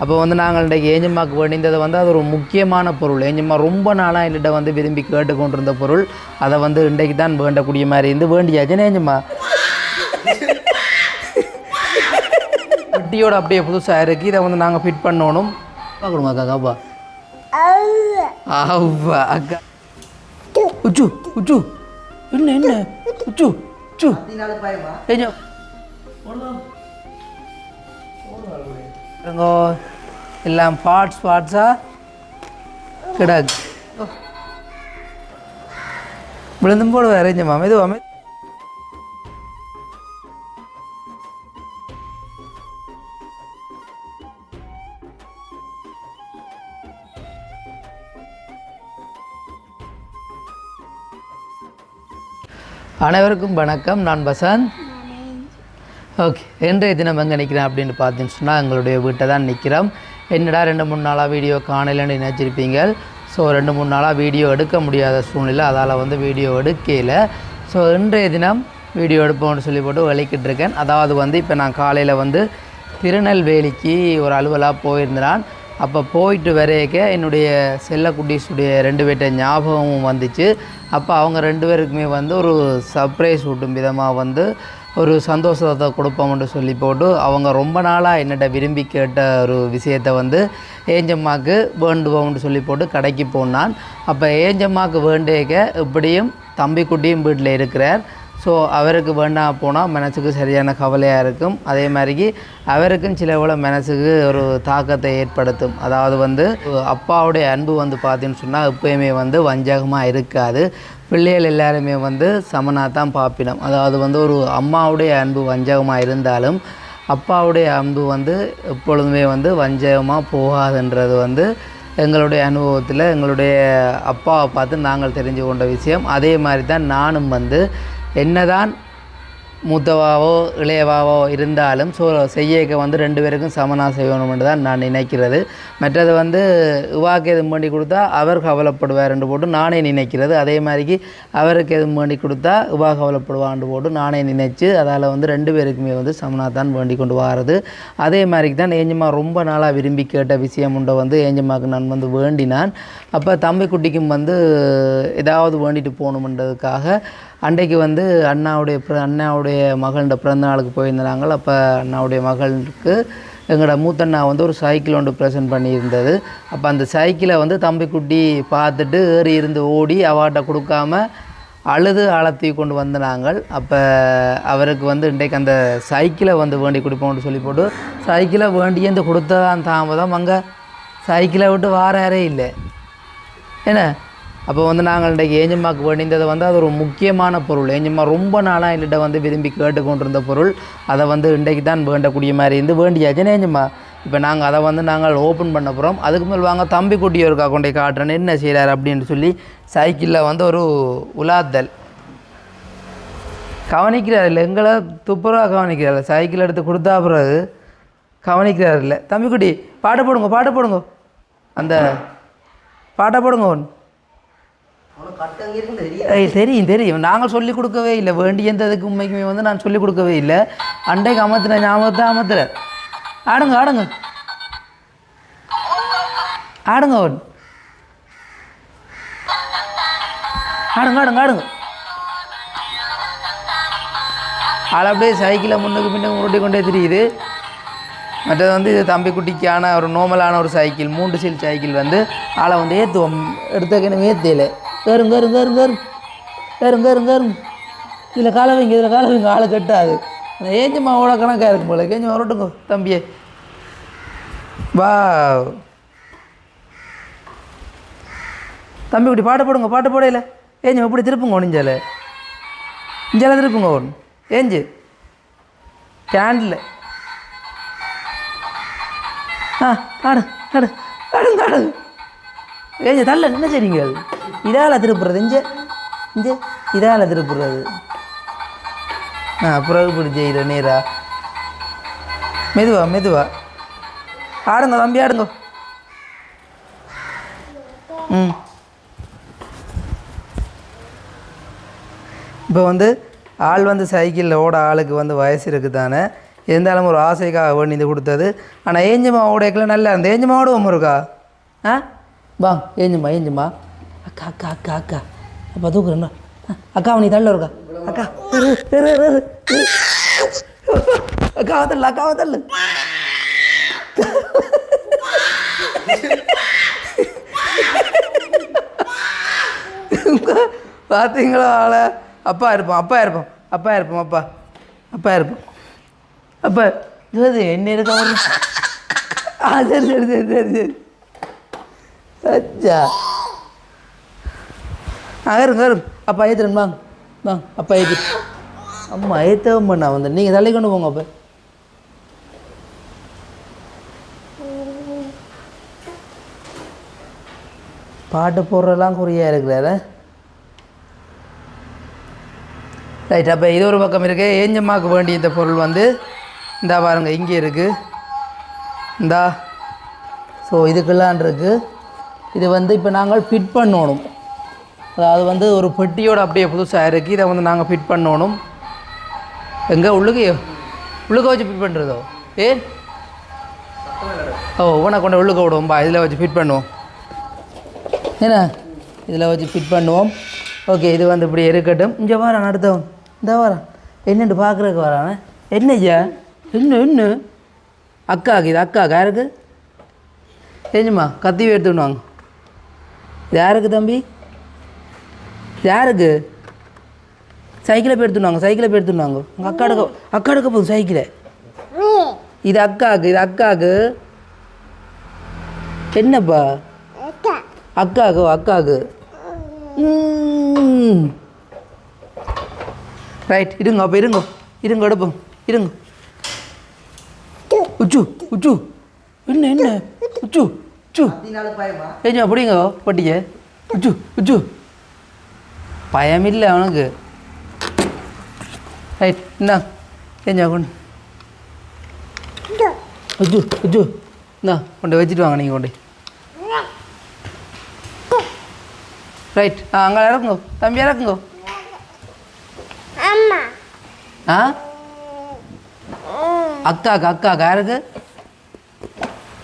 அப்போ வந்து நாங்கள் இன்றைக்கு ஏஞ்சம்மாக்கு வேண்டியது வந்து அது ஒரு முக்கியமான பொருள். ஏஞ்சம்மா ரொம்ப நாளாக என்கிட்ட வந்து விரும்பி கேட்டு கொண்டிருந்த பொருள். அதை வந்து இன்றைக்கு தான் வேண்டக்கூடிய மாதிரி இருந்து வேண்டியாச்சுன்னு ஏஞ்சம்மா? வட்டியோட அப்படியே புதுசாக இருக்குது இதை வந்து நாங்கள் ஃபிட் பண்ணணும். பார்க்கணுமா அக்கா? காப்பா அவ்வா அக்கா. உச்சு உச்சு. என்ன என்ன? உச்சு உச்சு. ஏஞ்சோ பாருங்கோ. எல்லாம் பார்ட்ஸ் பார்ட்ஸாக கிடக்கு. விழுந்தும் போடு அரேஞ்சம்மா மெதுவா மெது. அனைவருக்கும் வணக்கம். நான் வசந்த். ஓகே. இன்றைய தினம் எங்கே நிற்கிறேன் அப்படின்னு பார்த்தீங்கன்னு சொன்னால் எங்களுடைய வீட்டை தான் நிற்கிறோம் என்னடா ரெண்டு மூணு நாளாக வீடியோ காணலைன்னு நினச்சிருப்பீங்க. ஸோ ரெண்டு மூணு நாளாக வீடியோ எடுக்க முடியாத சூழ்நிலை. அதால் வந்து வீடியோ எடுக்கல. ஸோ இன்றைய தினம் வீடியோ எடுப்போம்னு சொல்லி போட்டு விளக்கிட்டு இருக்கேன். அதாவது வந்து இப்போ நான் காலையில் வந்து திருநெல்வேலிக்கு ஒரு அலுவலாக போயிருந்தேன். அப்போ போயிட்டு வரையக்க என்னுடைய செல்லக்குட்டீஸுடைய ரெண்டு பேர்ட்ட ஞாபகமும் வந்துச்சு. அப்போ அவங்க ரெண்டு பேருக்குமே வந்து ஒரு சர்ப்ரைஸ் ஊட்டும் விதமாக வந்து ஒரு சந்தோஷத்தை கொடுப்போம்னு சொல்லி போட்டு அவங்க ரொம்ப நாளாக என்னிட்ட விரும்பி கேட்ட ஒரு விஷயத்தை வந்து ஏஞ்சம்மாக்கு வேண்டுவோம்னு சொல்லி போட்டு கடைக்கு போனான். அப்போ ஏஞ்சம்மாக்கு வேண்டியக்க இப்படியும் தம்பிக்குட்டியும் வீட்டில் இருக்கிறார். ஸோ அவருக்கு வேண்டாம் போனால் மனசுக்கு சரியான கவலையாக இருக்கும். அதே மாதிரிக்கு அவருக்கும் சில போல மனசுக்கு ஒரு தாக்கத்தை ஏற்படுத்தும். அதாவது வந்து அப்பாவுடைய அன்பு வந்து பார்த்தீங்கன்னு சொன்னால் எப்பயுமே வந்து வஞ்சகமாக இருக்காது. பிள்ளைகள் எல்லாருமே வந்து சமனாக தான் பார்ப்பினோம் அதாவது வந்து ஒரு அம்மாவுடைய அன்பு வஞ்சகமாக இருந்தாலும் அப்பாவுடைய அன்பு வந்து எப்பொழுதுமே வந்து வஞ்சகமாக போகாதுன்றது வந்து எங்களுடைய அனுபவத்தில் எங்களுடைய அப்பாவை பார்த்து நாங்கள் தெரிஞ்சு கொண்ட விஷயம். அதே மாதிரி தான் நானும் வந்து என்னதான் மூத்தவாவோ இளையவாவோ இருந்தாலும் ஸோ செய்யக்க வந்து ரெண்டு பேருக்கும் சமனாக செய்யணும்னு தான் நான் நினைக்கிறது. மற்றது வந்து இவாக்கு எதுவும் பண்ணி கொடுத்தா அவர் கவலைப்படுவார்ன்று போட்டு நானே நினைக்கிறது. அதே மாதிரிக்கு அவருக்கு எதுவும் பண்ணி கொடுத்தா இவா கவலைப்படுவான்னு போட்டு நானே நினைச்சு அதால் வந்து ரெண்டு பேருக்குமே வந்து சமனாக தான் வேண்டி கொண்டு வாரது. அதே மாதிரிக்கு தான் ஏஞ்சம்மா ரொம்ப நாளாக விரும்பி கேட்ட விஷயம் உண்டை வந்து ஏஞ்சம்மாவுக்கு நான் வந்து வேண்டினான். அப்போ தம்பி குட்டிக்கும் வந்து ஏதாவது வேண்டிட்டு போகணுன்றதுக்காக அன்றைக்கு வந்து அண்ணாவுடைய அண்ணாவுடைய மகள்கிட்ட பிறந்த நாளுக்கு போயிருந்தாங்க. அப்போ அண்ணாவுடைய மகளுக்கு எங்களோட மூத்தண்ணா வந்து ஒரு சைக்கிள் ஒன்று ப்ரெசென்ட் பண்ணியிருந்தது. அப்போ அந்த சைக்கிளை வந்து தம்பிக்குட்டி பார்த்துட்டு ஏறி இருந்து ஓடி அவார்ட்டை கொடுக்காம அழுது ஆழத்தி கொண்டு வந்த நாங்கள். அப்போ அவருக்கு வந்து இன்றைக்கு அந்த சைக்கிளை வந்து வேண்டி கொடுப்போம்னு சொல்லி போட்டு சைக்கிளை வேண்டியந்து கொடுத்ததான் தாமதம். அங்கே சைக்கிளை விட்டு வாராரே இல்லை. என்ன? அப்போ வந்து நாங்கள் இன்றைக்கு ஏஞ்சம்மாக்கு வேண்டியது வந்து அது ஒரு முக்கியமான பொருள். ஏஞ்சம்மா ரொம்ப நாளாக என்கிட்ட வந்து விரும்பி கேட்டுக்கொண்டிருந்த பொருள். அதை வந்து இன்றைக்கு தான் வேண்டக்கூடிய மாதிரி இருந்து வேண்டியாச்சுன்னு ஏஞ்சம்மா? இப்போ நாங்கள் அதை வந்து நாங்கள் ஓப்பன் பண்ண போகிறோம் அதுக்கு மேல் வாங்க தம்பி குட்டி கொண்டே காட்டுறேன். என்ன செய்கிறார் அப்படின்னு சொல்லி சைக்கிளில் வந்து ஒரு உலாத்தல். கவனிக்கிறார் இல்லை எங்களை துப்புரவாக கவனிக்கிறார். சைக்கிள் எடுத்து கொடுத்தா பிறகு கவனிக்கிறார் இல்லை. தம்பிக்குட்டி பாட்டு போடுங்க பாட்டு போடுங்க. அந்த பாட்டை போடுங்க ஒன்று. தெரியும் தெரியும். நாங்கள் சொல்லி கொடுக்கவே இல்லை. வேண்டியதுக்கு உண்மைக்குமே வந்து நான் சொல்லி கொடுக்கவே இல்லை. அண்டைக்கு அமர்த்தின ஞாபகத்தை அமர்த்துற. ஆடுங்க ஆடுங்க. ஆடுங்க அவன். ஆடுங்க ஆடுங்க ஆடுங்க. ஆள் அப்படியே சைக்கிளை முன்னுக்கு பின்னுக்கு உருட்டி கொண்டே தெரியுது. மற்றது வந்து இது தம்பி குட்டிக்கான ஒரு நோமலான ஒரு சைக்கிள் மூன்று சீல் சைக்கிள் வந்து ஆளை வந்து ஏற்றுவோம் எடுத்தக்கணும் ஏற்றல வேறும் கேரும் கேரும் கேரும். வேறும் கேரும் கேரும். இதில் காலை வைங்க இதில் காலை வைங்க. ஆளை கட்டாது. அந்த ஏஞ்சம்மா அவ்வளோ கணக்காக இருக்கும் போல. ஏஞ்சம்மா வரட்டுங்க தம்பியே. வா தம்பி இப்படி பாட்டு போடுங்க பாட்டு போடையில. ஏஞ்சம் எப்படி திருப்புங்க ஒனிஞ்சால இஞ்சால திருப்புங்க ஒன்று ஏஞ்சு. கேண்டில் ஆ ஆடு ஆடு ஆடுங்க ஆடுங்க ஏஞ்ச தள்ள. என்ன செய்றீங்க? அது இதால் திருப்புறது இஞ்ச இஞ்ச இதால் திருப்புறது. ஆ பிறகு இப்படி செய்கிற நீரா. மெதுவா மெதுவா. ஆடுங்க தம்பி ஆடுங்க. ம். இப்போ வந்து ஆள் வந்து சைக்கிளில் ஓட ஆளுக்கு வந்து வயசு இருக்குது தானே இருந்தாலும் ஒரு ஆசைக்காக வேண்டி இது கொடுத்தது. ஆனால் ஏஞ்சுமா உடையக்கெல்லாம் நல்லா இருந்தது ஏஞ்சுமா ஓடுவோம் இருக்கா ஆ? வா ஏஞ்சுமா ஏஞ்சம்மா. அக்கா அக்கா அக்கா அக்கா. அப்பா தூக்குறேன்னா அக்கா நீ தள்ள இருக்கா அக்கா அக்கா தள்ளு அக்கா தள்ளு. பார்த்தீங்களா ஆளை? அப்பா இருப்போம் அப்பா இருப்போம். அப்பா இருப்போம் அப்பா. அப்பா இருப்போம். அப்பா இது என்ன இருக்க ஆ சரி சரி சரி சரி சரி. அச்சா இருங்க இருங்க. அப்பா ஏற்றுறேன் வாங்க. வாங்க அப்பா ஏற்று அம்மா ஏற்றவும் பண்ணா வந்து. நீங்கள் தள்ளி கொண்டு போங்க அப்போ. பாட்டு போடுறதெல்லாம் குறியாக இருக்கிறாரு. ரைட் அப்போ இது ஒரு பக்கம் இருக்கு. ஏஞ்சம்மாவுக்கு வேண்டிய இந்த பொருள் வந்து இந்தா பாருங்க இங்கே இருக்குது இந்தா. ஸோ இதுக்கெல்லாம் இருக்குது இது வந்து இப்போ நாங்கள் ஃபிட் பண்ணணும். அதாவது வந்து ஒரு பெட்டியோட அப்படியே புதுசாக இருக்குது இதை வந்து நாங்கள் ஃபிட் பண்ணணும். எங்கே? உள்ளுக்கு உள்ளுக்க வச்சு ஃபிட் பண்ணுறதோ ஏ? ஓ உன கொண்டு உள்ளுக்க விடுவோம். பா இதில் வச்சு ஃபிட் பண்ணுவோம். என்ன? இதில் வச்சு ஃபிட் பண்ணுவோம். ஓகே இது வந்து இப்படி இருக்கட்டும். இங்கே வரான் அடுத்தவன் இந்த வரான் என்னென்று பார்க்குறதுக்கு வரான்? என்ன ஐயா? என்ன என்ன? அக்காக்கு இது அக்காக்கு யாருக்கு? தெரிஞ்சுமா கத்தி எடுத்துன்னு வாங்க. இது யாருக்கு தம்பி? யாருக்கு? சைக்கிளை போய் எடுத்துன்னு வாங்க சைக்கிளை போய் எடுத்துன்னு வாங்க. உங்கள் அக்கா எடுக்க அக்கா எடுக்க போகுது சைக்கிளை. இது அக்காக்கு இது அக்காக்கு என்னப்பா? அக்காக்கு அக்காக்கு ரைட் இருங்க அப்போ இருங்க. இருங்க எடுப்போம் இருங்க. உச்சு உச்சு. என்ன என்ன? உச்சு உச்சு. ஏஞ்சா அப்படிங்க பட்டிய உச்சு உச்சு. பயமில்லை அவனுக்கு ரைட் என்ன ஏஞ்சா கொண்டு உச்சு உச்சு இந்தா கொண்டு வச்சுட்டு வாங்க நீங்கள் கொண்டு ரைட் ஆ அங்கே இறக்குங்கோ தம்பி இறக்குங்கோ ஆ அக்காக்கா அக்காக்கா யாருக்கு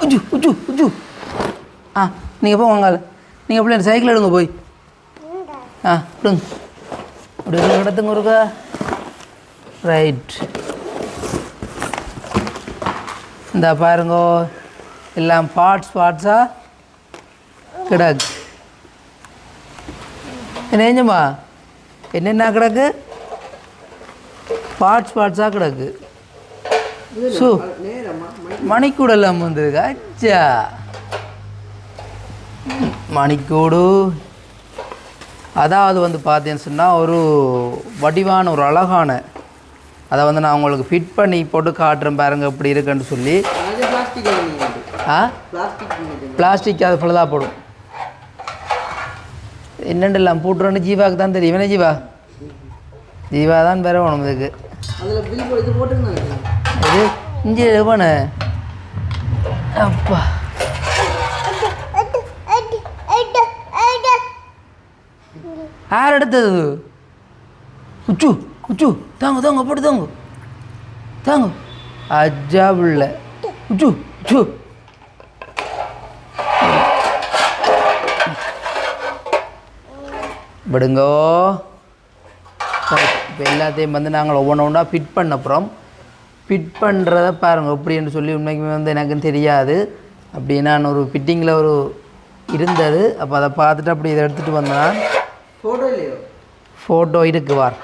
உஜு உஜு உஜு ஆ நீங்கள் போங்க வாங்க நீங்கள் எப்படி சைக்கிள் எடுங்க போய் ஆ விடுங்க அப்படி ஒரு இடத்துங்க இருக்கா ரைட் இந்த பாருங்கோ எல்லாம் பார்ட்ஸ் பார்ட்ஸாக கிடக்கு என்ன ஏஞ்சம்மா என்னென்ன கிடக்கு பார்ட்ஸ் பார்ட்ஸாக கிடக்கு ஸோ மணிக்கூடெல்லாம் வந்துருக்கு அச்சா மணிக்கூடு அதாவது வந்து பார்த்தீங்கன்னு சொன்னால் ஒரு வடிவான ஒரு அழகான அதை வந்து நான் உங்களுக்கு ஃபிட் பண்ணி போட்டு காட்டுறேன் பாருங்க இப்படி இருக்குன்னு சொல்லி. ஆ? பிளாஸ்டிக் அது ஃபுல்லாக போடும். என்னென்னலாம் போட்டுறோன்னு ஜீவாவுக்கு தான் தெரியும். என்ன ஜீவா? ஜீவா தான் வேற வேணும் இதுக்கு. இது இஞ்சி எவன அப்பா. யார் எடுத்தது. உச்சு உச்சு தாங்க தாங்க போட்டு தாங்க. தாங்க. அஜா பிள்ளை. உச்சு உச்சு விடுங்கோ. இப்போ எல்லாத்தையும் வந்து நாங்கள் ஒவ்வொன்று ஒன்றா ஃபிட் பண்ண அப்புறம் ஃபிட் பண்ணுறத பாருங்கள் எப்படின்னு சொல்லி உண்மைக்குமே வந்து எனக்கும் தெரியாது. அப்படி நான் ஒரு ஃபிட்டிங்கில் ஒரு இருந்தது. அப்போ அதை பார்த்துட்டு அப்படி இதை எடுத்துகிட்டு வந்தேன். ஃபோட்டோ இல்லையோ? ஃபோட்டோ இருக்கு வார்.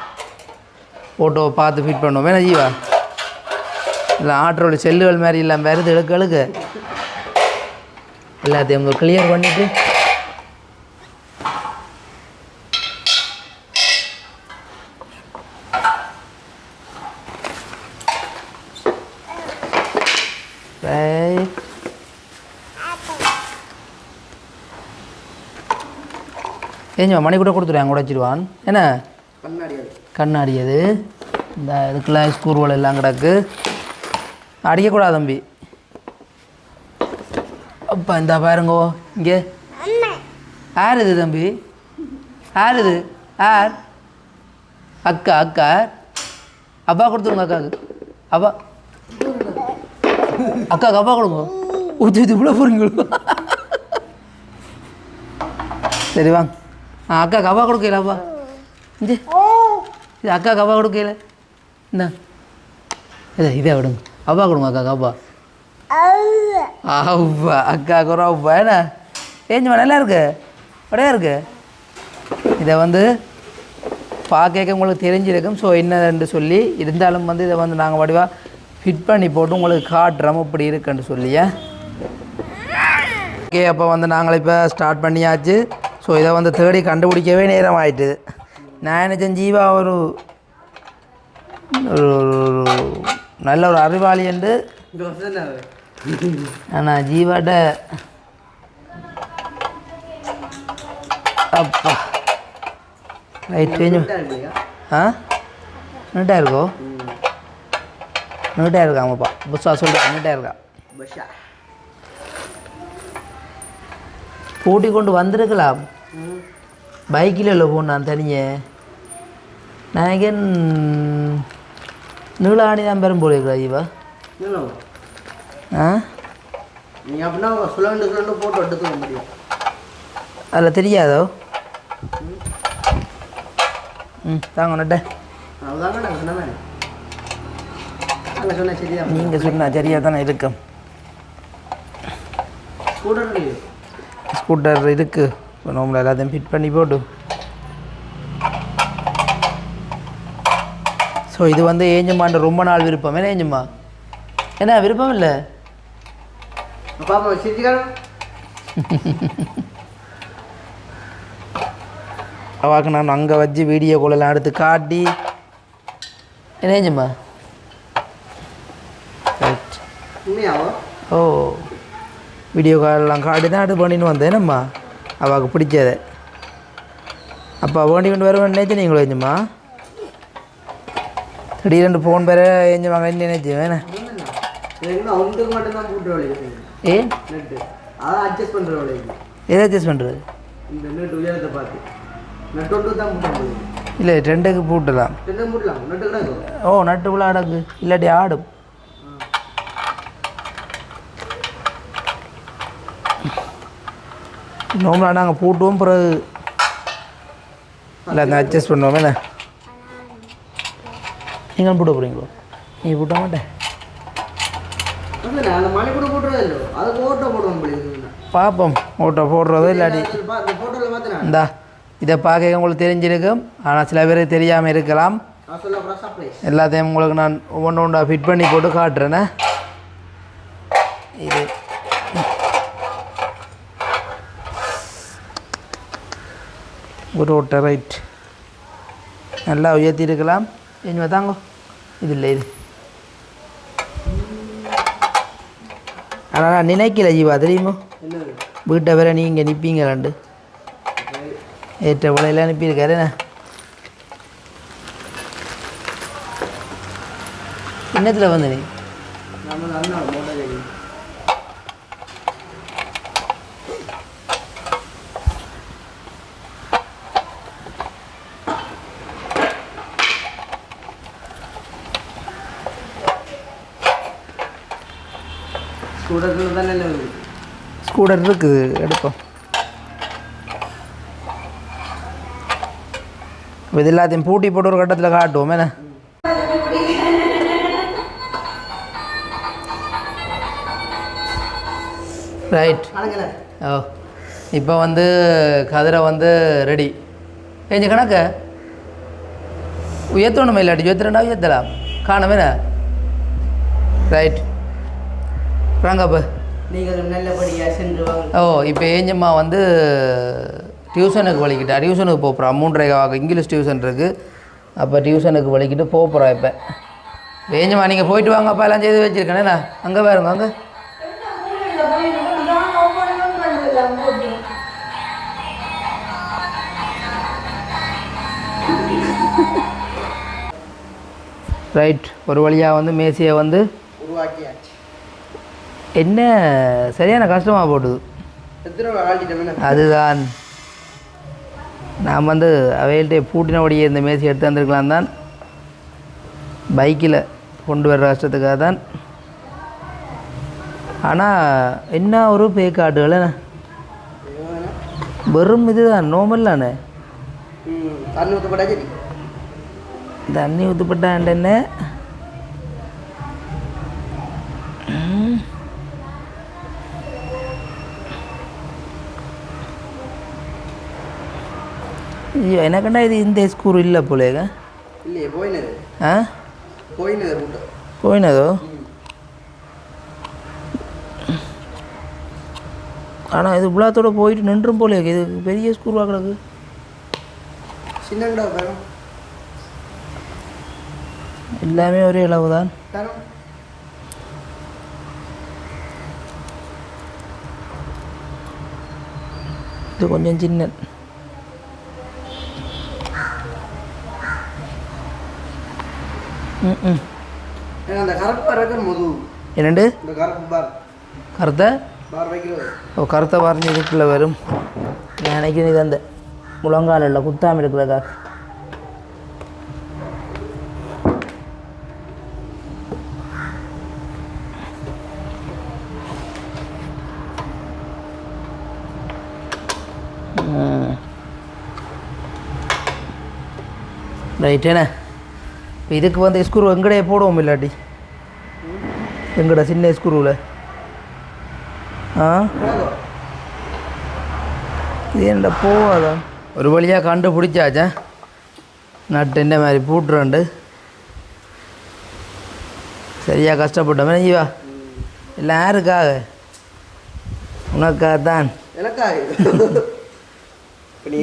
ஃபோட்டோவை பார்த்து ஃபிட் பண்ணுவோம். வேணா ஜீவா? இல்லை ஆட்டோவில் செல்லுகள் மாதிரி இல்லாமல் வேறு எழுக்க அழுக்கு எல்லாத்தையும் கிளியர் பண்ணிவிட்டு ஏஞ்சா மணி கூட கொடுத்துருவாங்க கூட வச்சிருவான். என்ன? கண்ணாடி அது கண்ணாடி அது இந்த இதுக்கெல்லாம் ஸ்கூர்வல் எல்லாம் கிடக்கு. அடிக்கக்கூடாது தம்பி. அப்பா இந்த பாருங்கோ இங்கே. யார் இது தம்பி? யார் இது? யார்? அக்கா அக்கா அப்பா கொடுத்துருங்க அக்காவுக்கு. அப்பா. அக்கா கப்பா கொடுங்க. ஊற்றி ஊற்றி இவ்வளோ போறீங்க சரி வாங்க. ஆ அக்கா கப்பா கொடுக்கலப்பா இந்த இது அக்கா கவா கொடுக்கல என்ன இதை இதை விடுங்க அப்பா கொடுங்க அக்கா கப்பா அவ்வா அக்கா குறா அவ்வா என்ன ஏஞ்சுமா நல்லா இருக்கு அப்படியே இருக்கு இதை வந்து பார்க்க உங்களுக்கு தெரிஞ்சிருக்கும் ஸோ என்னன்னு சொல்லி இருந்தாலும் வந்து இதை வந்து நாங்கள் வடிவாக ஃபிட் பண்ணி போட்டு உங்களுக்கு காட்டுறோம் இப்படி இருக்குன்னு சொல்லியே ஓகே அப்போ வந்து நாங்கள் இப்போ ஸ்டார்ட் பண்ணியாச்சு ஸோ இதை வந்து தேடி கண்டுபிடிக்கவே நேரம் ஆயிட்டுது நான் என்ன ஜீவா ஒரு நல்ல ஒரு அறிவாளி என்று ஆனால் ஜீவாட்ட அப்பா. ரைட் ஆ? நீட்டாக இருக்கோ? நீட்டாக இருக்கா ஆமாப்பா புதுசாக சொல்கிறேன் நீட்டாக இருக்கா? பஷா கூட்டி கொண்டு வந்திருக்கலாம். பைக்கில் இல்லை போன நான் தனியே. நான் எங்கே? நீளாணி தான் பெரும் போலிருக்கா ஜீவா ஆ? நீ அப்படின்னா சுழண்டு சுழண்டு போட்டோ எடுத்துக்க முடியும். அதில் தெரியாதோ? ம். தாங்க நட்ட நாங்கள் நீங்கள் சொன்னால் சரியாக தானே. இருக்கும். ஸ்கூட்டர் இருக்குது இப்போ நம்மள எல்லாத்தையும் ஃபிட் பண்ணி போட்டு. ஸோ இது வந்து ஏஞ்சம்மான்ற ரொம்ப நாள் விருப்பம். என்ன ஏஞ்சம்மா? என்ன விருப்பம் இல்லை? அவாக்கு நான் அங்கே வச்சு வீடியோ காலெல்லாம் எடுத்து காட்டி. என்ன ஏஞ்சம்மா? ரைட் ஓ வீடியோ காலெல்லாம் காட்டி தான் எடுத்து பண்ணின்னு வந்தேன். என்னம்மா? அவாக்கு பிடிச்சதை அப்பா வேண்டி கொண்டு வருவேன் நினைச்சு நீங்களும் ஏஞ்சம்மா திடீரென்று ஃபோன் பேர என்ன நினைச்சு வேணே. வளையுது எதை அட்ஜஸ்ட் பண்ணுறது இல்லை ரெண்டுக்கு கிடக்கும் ஓ நட்டுக்குள்ள அடக்கு. இல்லாட்டி ஆடும். நோம்பலாம் நாங்கள் போட்டுவோம் பிறகு. இல்லை அந்த அட்ஜஸ்ட் பண்ணுவோம். என்ன? நீங்கள் போட்டு போகிறீங்களோ நீங்கள் போட்ட மாட்டேன். பார்ப்போம் ஓட்டோ போடுறதோ பார்த்தேன் இந்தா இதை பார்க்க உங்களுக்கு தெரிஞ்சிருக்கும். ஆனால் சில பேருக்கு தெரியாமல் இருக்கலாம். எல்லாத்தையும் உங்களுக்கு நான் ஒன்று ஒன்றா ஃபிட் பண்ணி போட்டு காட்டுறேனே இது. ஒரு ஓட்டை ரைட் நல்லா உயர்த்தி இருக்கலாம் இனிமே தாங்கோ. இது இல்லை இது. ஆனால் நான் நினைக்கல ஜீவா தெரியுமோ? வீட்டை வேற நீங்கள் நிற்பீங்க ரெண்டு ஏற்ற விலையில் அனுப்பியிருக்காரு என்ன? இன்னத்தில் வந்து நீ? ஸ்கூட்டரில் தானே இல்லை வருது ஸ்கூட்டர் இருக்குது எடுப்போம். இது எல்லாத்தையும் பூட்டி போட்டு ஒரு கட்டத்தில் காட்டுவோம் என்ன? ரைட் ஓ இப்போ வந்து கதிரை வந்து ரெடி ஏஞ்சு கணக்கு? உயர்த்தணுமே இல்லாட்டி உயர்த்துறா உயர்த்தலாம். காணமே ரைட் ராங்கப்பா நீங்கள் நல்லபடியாக சென்று வாங்க. ஓ இப்போ ஏஞ்சம்மா வந்து டியூஷனுக்கு வலிக்கிட்டா. டியூஷனுக்கு போகிறா மூன்றரை வாக்கு இங்கிலீஷ் டியூஷன் இருக்குது அப்போ டியூஷனுக்கு வலிக்கிட்டு போகிறா இப்போ. ஏஞ்சம்மா நீங்கள் போயிட்டு வாங்க அப்பா எல்லாம் செய்து வச்சுருக்கேனே. அங்கே பாருங்க அங்கே. ரைட் ஒரு வழியாக வந்து மேசியை வந்து உருவாக்கியாச்சு. என்ன சரியான கஷ்டமாக போட்டுது. அதுதான். நான் வந்து அவைகள்கிட்ட பூட்டினபடியே இந்த மேசி எடுத்து வந்திருக்கலாம் தான். பைக்கில் கொண்டு வர்ற கஷ்டத்துக்காக தான். ஆனால் என்ன ஒரு பேக்காட்டுகள் என்ன? வெறும் இதுதான் நோமல் தானே? தண்ணி ஊற்றப்பட்டா சரி தண்ணி ஊற்றுப்பட்டான் என்ன ம். ஐயோ எனக்குண்டா இது இந்த ஸ்கூர் இல்லை போலேங்க இல்லையே போயினது. ஆ? போயினது போயினதோ? ஆனால் இது புலாத்தோட போயிட்டு நின்றும் போலே இது பெரிய ஸ்கூர் கிடக்கு? எல்லாமே ஒரே அளவு தான் இது கொஞ்சம் சின்ன ம் ம் ஏன்னா அந்த கருப்பு பார் வைக்கிற முது. என்னண்டு? இந்த கருப்பு பார். கருத்தை? பார் வைக்கிறது. ஓ கருத்தை இதுக்குள்ளே வரும். நான் நினைக்கிறேன் இது அந்த முழங்கால இல்லை குத்தாமல் இருக்கிறதா? ரைட் என்ன? இப்போ இதுக்கு வந்து ஸ்க்ரூ எங்கடைய போடுவோம் இல்லாட்டி? எங்கட சின்ன ஸ்க்ரூவில் ஆ? இது என்ன போவாதா ஒரு வழியாக கண்டுபிடிச்சாச்சா. நட்டு இந்த மாதிரி பூட்டுறண்டு. சரியாக கஷ்டப்பட்டோமே வா. எல்லாம் யாருக்காக? உனக்காக தான் எனக்கா இப்போ நீ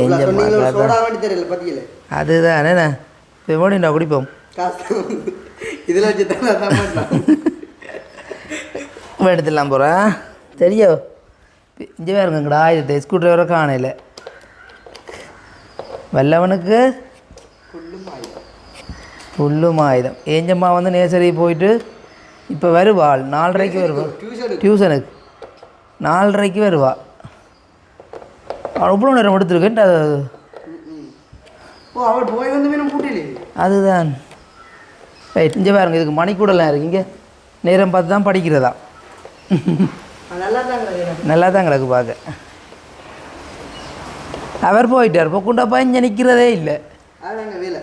எங்க சொன்னீங்களோ பார்க்காத. சோடா வேண்டி தெரியல பத்தியில அதுதான் என்ன இப்போ மோடி நான் குடிப்போம் இதில் வச்சு தான் எடுத்துடலாம் போகிறேன் சரியோ இங்கே வேறுங்கடா ஆயுதத்தை ஸ்க்ரூ ட்ரைவரை காணையில் வல்லவனுக்கு புல்லும் ஆயுதம். ஏஞ்சம்மா வந்து நேசரி போயிட்டு இப்போ வருவாள் நாலரைக்கு வருவா. டியூஷனுக்கு நாலரைக்கு வருவா. அவள் இவ்வளோ நேரம் எடுத்துருக்கேன் அது ஓ அவள் போய் வந்து மீனும் கூட்டிலே? அதுதான். ரைட் இங்கே பாருங்க இதுக்கு மணிக்கூடலாம் இருக்கு. இங்கே நேரம் பார்த்து தான் படிக்கிறதா? நல்லா தான் எனக்கு நல்லா தான் கிடக்கு பார்க்க. அவர் போயிட்டார். பொக்குண்டப்பா இங்கே நிற்கிறதே இல்லை.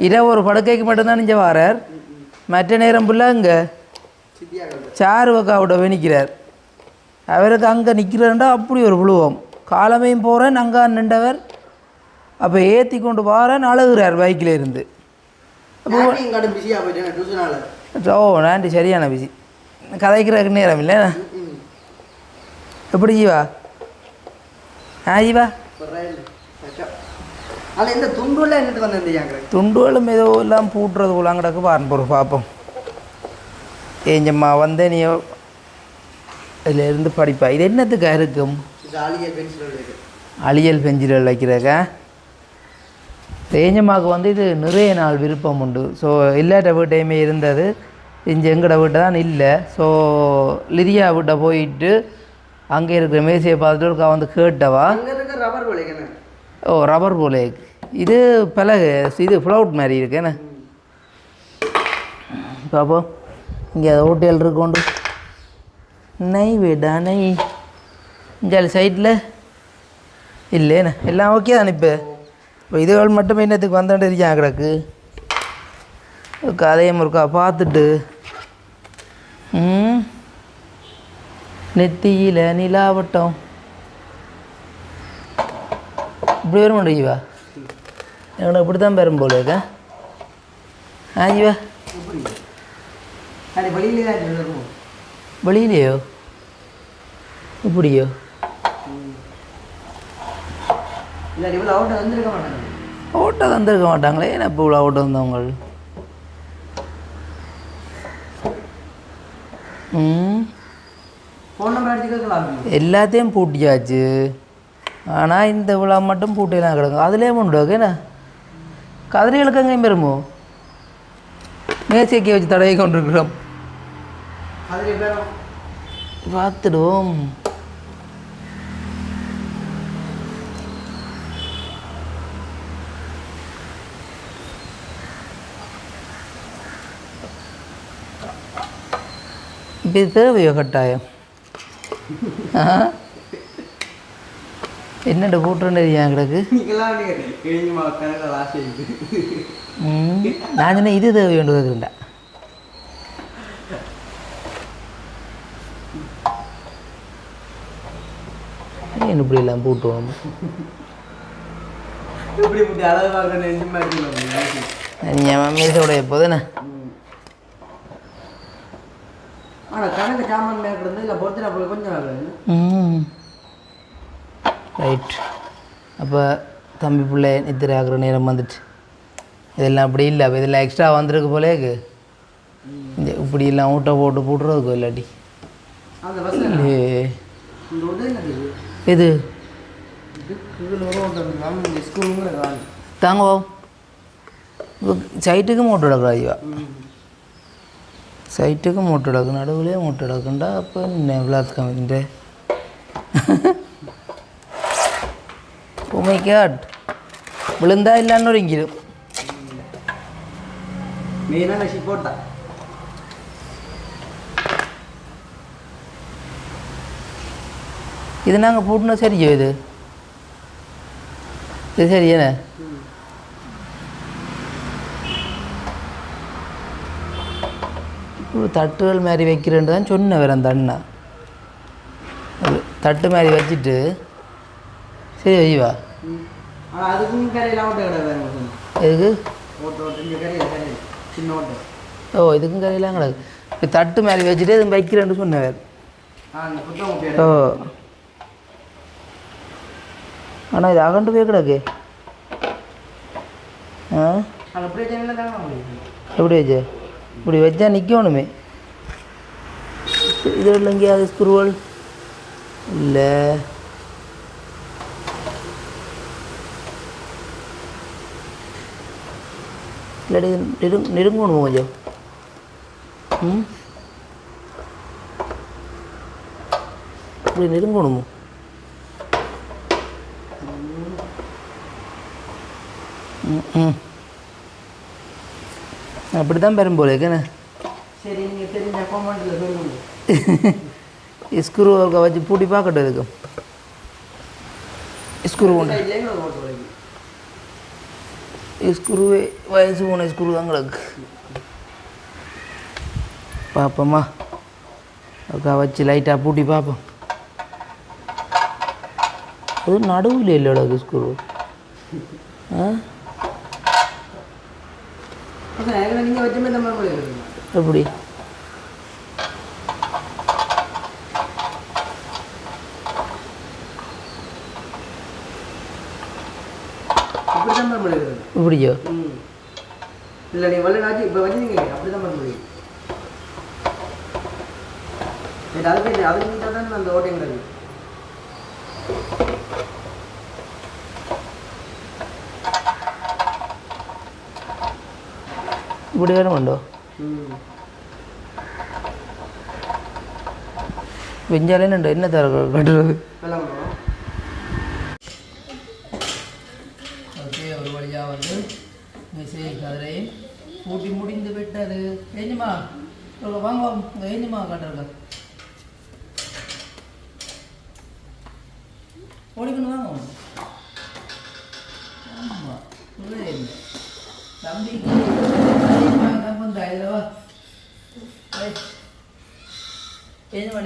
இரவு ஒரு படுக்கைக்கு மட்டும்தான் இங்கே வாரார். மற்ற நேரம் ஃபுல்லாக இங்கே சித்தியாக சாரு வக்காவிட நிற்கிறார் அவருக்கு அங்கே நிற்கிறாருண்டா அப்படி ஒரு புழுவம். காலமையும் போகிறேன் அங்கே நின்றவர். அப்போ ஏற்றி கொண்டு வாரேன் அழுகிறார் பைக்கில் இருந்து. ஓ நாண்டி சரியான பிசி கதைக்கிறதுக்கு நேரம் இல்லை எப்படி ஜீவா ஆ ஜீவா துண்டுகளும் ஏதோ எல்லாம் பூட்டுறது போல கிடக்கு ஒரு பார்ப்போம் ஏஞ்சம்மா வந்து நீ இதில் இருந்து படிப்பா. இது என்னத்துக்காக இருக்கும்? அழியல் பெஞ்சில் வைக்கிறக்க தேஞ்சம்மாவுக்கு வந்து இது நிறைய நாள் விருப்பம் உண்டு. ஸோ எல்லாட்ட வீட்டையுமே இருந்தது. இங்கே எங்கட வீட்டை தான் இல்லை. ஸோ லிரியா வீட்டை போயிட்டு அங்கே இருக்கிற மேசையை பார்த்துட்டு ஒருக்கா வந்து கேட்டவா? ரப்பர் ஓ ரப்பர் போலே இது பலகு இது ஃப்ளவுட் மாதிரி இருக்கு என்ன? பாப்போம். இங்கே ஹோட்டல் இருக்கோண்டு நெய் வீடா நெய்? இங்கே சைடில் இல்லைண்ணே எல்லாம் ஓகே தானே இப்போ? இப்போ இதுகள் மட்டும் என்னத்துக்கு வந்தாண்டு இருக்கான் கிடக்கு? கதையும் இருக்கா பார்த்துட்டு நெத்தியில் நிலாவட்டம் இப்படி வர மாட்டேன் ஜீவா. எனக்கு இப்படி தான் பெறும் போல இருக்கா. ஆ ஜீவா. வெளியிலையோ? இப்படியோ? இல்லை இவ்வளோ அவுட்டை வந்திருக்க மாட்டாங்க மாட்டாங்களே. ஏன்னா இப்போ இவ்வளோ ஓட்ட வந்தவங்க? எல்லாத்தையும் பூட்டியாச்சு. ஆனால் இந்த விழா மட்டும் பூட்டிலாம் கிடக்கும் அதுலேயே உண்டு என்ன? கதிரைகளுக்கு எங்கேயும் பெறுமோ? மேசைக்கு வச்சு தடவை கொண்டிருக்கிறோம். பேரும். பார்த்துடுவோம். இது தேவையோ கட்டாயம். என்னண்டு கூட்டுன்னு ஏன் கிடக்கு நான் சொன்னேன் இது தேவை வேண்டு கேட்குறேன்டா. ஏன் இப்படி எல்லாம் போட்டுவோம்? இப்படி இப்படி அளவு பார்க்க நெஞ்சு மாதிரி ஆனால் கணக்கு சாமான் மேற்கிறது இல்லை பொறுத்து அப்போ கொஞ்சம் ரைட் அப்போ தம்பி பிள்ளை நித்திரை ஆகிற நேரம் வந்துட்டு இதெல்லாம் அப்படி இல்லை. அப்போ இதெல்லாம் எக்ஸ்ட்ரா வந்திருக்கு போலேக்கு இந்த இப்படி எல்லாம் ஊட்ட போட்டு போட்டுறதுக்கோ இல்லாட்டி. இது? தாங்கோ. சைட்டுக்கு மூட்டை எடுக்கிறா ஐயா சைட்டுக்கு மூட்டை எடுக்கும் நடுவுலேயே மூட்டை எடுக்குண்டா அப்போ என்ன விளாத்துக்காம இந்த உமை கேட் விழுந்தா இல்லைன்னு ஒருங்கிடும் மெயினாக நசி போட்டா இது நாங்கள் போட்டுனா சரியோ இது இது சரியானே ஒரு தட்டுகள் மாதிரி வைக்கிறேன்னு தான் சொன்ன வேற அந்த அண்ணா. ஒரு தட்டு மாதிரி வச்சுட்டு சரி வேறு எதுக்கு? ஓ இதுக்கும் கரையெல்லாம் கிடக்கு இப்படி தட்டு மாதிரி வச்சுட்டு இது வைக்கிறேன்னு சொன்ன வேறு ஆ இந்த புத்தகம் ஓட்டை ஓ. ஆனால் இது அகண்டு போய் கிடக்கு. ஆ? எப்படி வச்ச இப்படி வச்சா நிற்கணுமே இது இல்லை எங்கேயாவது ஸ்க்ரூவல்? இல்லை. இல்லாட்டி நெரு நெருங்கணும் கொஞ்சம்? ம்? இப்படி நெருங்கணுமோ? ம் ம். அப்படி தான் பெரும் போல இருக்குண்ணே சரி நீங்கள் தெரிஞ்ச அக்கௌண்ட்டில் சொல்லுங்க ஸ்க்ரூ வச்சு பூட்டி பார்க்கட்டும் இதுக்கு. ஸ்க்ரூ ஒன்று இல்லைங்க ஓட்டு வரைக்கும் ஸ்க்ரூ வயசு போன ஸ்க்ரூ தான் கிடக்கு பார்ப்போம்மா அக்கா வச்சு லைட்டாக பூட்டி பார்ப்போம். அது நடுவில் இல்லைடா ஸ்க்ரூ ஆ? எப்படி? இப்படியோ? இல்லை நீ வல்லுனாச்சு இப்போ வச்சுருங்க அப்படி தான் பண்ண முடியும் அதுக்கு அதுக்கு தான் அந்த ஓட்டையும் கிடக்கு இப்படி வேணுமுண்டோ എന്നെ வெஞ்சாலேன்னு என்ன ஒரு வழியாக வந்து மெசேஜ் கதிரை பூட்டி முடிந்து விட்டது ஏஞ்சுமா வாங்க வாங்க ஏஞ்சுமா காட்டுறங்க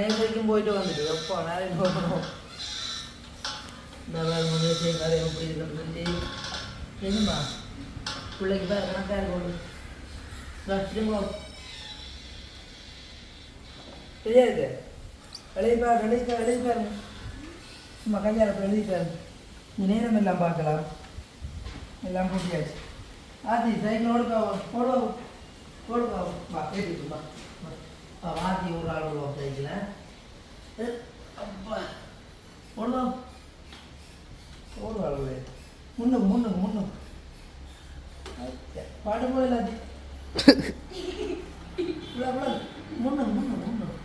ஏஞ்சுமா வரைக்கும் போயிட்டு வந்துட்டு எப்போ நேரம் போகணும் நல்லா முதல் செய்ய எப்படி இருக்குன்னு சொல்லி. என்னம்மா? பிள்ளைக்கு பேர் கணக்காக இருக்கும் திரும்ப சரியா இருக்கு? எழுதி பாரு எழுதி பாரு சும்மா கல்யாணம் எழுதி பாருங்க நேரம் எல்லாம் பார்க்கலாம். எல்லாம் கூட்டியாச்சு ஆதி சைக்கிள் ஓடுப்பா ஓடுவா ஓடுவா வா ஏற்றிட்டு வா வா. வா மாற்றி ஒரு ஆள் விடுவோம் சைக்கிளை அப்பா ஓடுவா ஓடுவாள் முன்னுக்கு முன்னுக்கு முன்னுக்கு பாடு. போல எல்லாத்தையும் இவ்வளோ இவ்வளோ முன்னுக்கு முன்னுக்கு முன்னுக்கு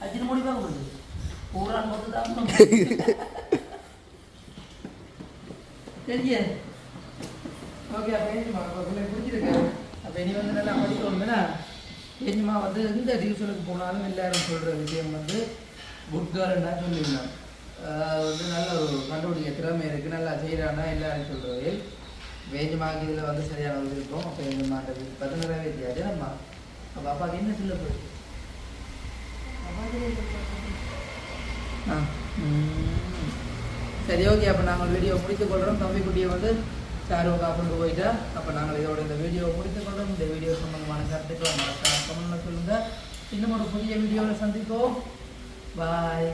அச்சு முடிப்பாங்க போகுது பூரான் மொத்தம் தான் சரியா ஓகே அப்போ அப்போ பிள்ளை பிடிச்சிருக்கு அப்போ இனி வந்து நல்லா படிக்கணும்னா ஏஜ்மா வந்து எந்த டியூஷனுக்கு போனாலும் எல்லாரும் சொல்கிற விஷயம் வந்து குட் கேர்ள்னா சொல்லியிருந்தோம் அதாவது வந்து நல்ல ஒரு கண்டுபிடிக்க திறமை இருக்குது நல்லா செய்கிறானா எல்லாரும் சொல்கிறது வேஜமாக்கு இதில் வந்து சரியான ஒரு இருக்கும் அப்போ எங்கள் மாட்ட பத்து நிறைவேற்றியாச்சு நம்ம அப்போ அப்பாவுக்கு என்ன சொல்ல போயிருக்கு. சரி ஓகே அப்போ நாங்கள் வீடியோ முடித்துக் கொள்கிறோம் தம்பி குட்டியை வந்து சாருவக்கா கொண்டு போயிட்டா அப்போ நாங்கள் இதோட இந்த வீடியோவை முடித்துக் கொள்கிறோம் இந்த வீடியோ சம்பந்தமான கருத்துக்களை மறக்காம கமெண்ட்ல சொல்லுங்கள் இன்னும் ஒரு புதிய வீடியோவில் சந்திப்போம். பாய்